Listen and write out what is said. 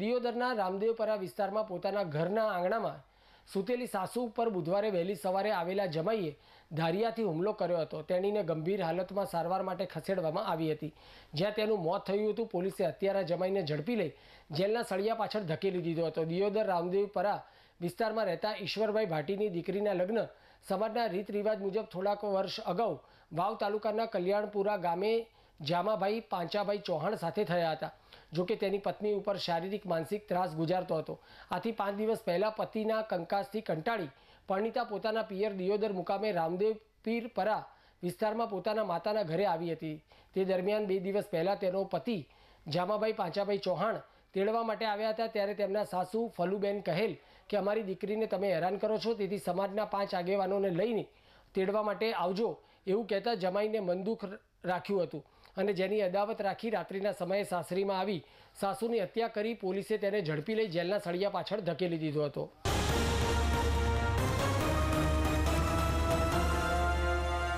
દિયોદરના રામદેવપરા વિસ્તારમાં પોતાના ઘરના આંગણામાં સૂતેલી સાસુ ઉપર બુધવારે વહેલી સવારે આવેલા જમાઈએ ધારિયાથી હુમલો કર્યો હતો. તેણીને ગંભીર હાલતમાં સારવાર માટે ખસેડવામાં આવી હતી. જ્યાં તેનું મોત થયું હતું, પોલીસે હત્યારા જમાઈને ઝડપી લઈ જેલના સળિયા પાછળ ધકેલી દીધો હતો. દિયોદર રામદેવપરા વિસ્તારમાં રહેતા ઈશ્વરભાઈ ભાટીની દીકરીના લગ્ન સમાજના રીત રિવાજ મુજબ થોડાક વર્ષ અગાઉ વાવ તાલુકાના કલ્યાણપુરા ગામે જામાભાઈ પાંચાભાઈ ચૌહાણ સાથે થયા હતા જોકે તેની પત્ની ઉપર શારીરિક માનસિક ત્રાસ ગુજારતો હતો. આથી પાંચ દિવસ પહેલાં પતિના કંકાસથી કંટાળી પરણિતા પોતાના પિયર દિયોદર મુકામે રામદેવ પીર પરા વિસ્તારમાં પોતાના માતાના ઘરે આવી હતી. તે દરમિયાન બે દિવસ પહેલાં તેનો પતિ જામાભાઈ પાંચાભાઈ ચૌહાણ તેડવા માટે આવ્યા હતા, ત્યારે તેમના સાસુ ફલુબેન કહેલ કે, અમારી દીકરીને તમે હેરાન કરો છો, તેથી સમાજના પાંચ આગેવાનોને લઈને તેડવા માટે આવજો, એવું કહેતા જમાઈને મનદુખ રાખ્યું હતું. અને જેની અદાવત રાખી રાત્રિના સમયે સાસરીમાં આવી સાસુની હત્યા કરી પોલીસે તેને ઝડપી લઈ જેલના સળિયા પાછળ ધકેલી દીધો હતો.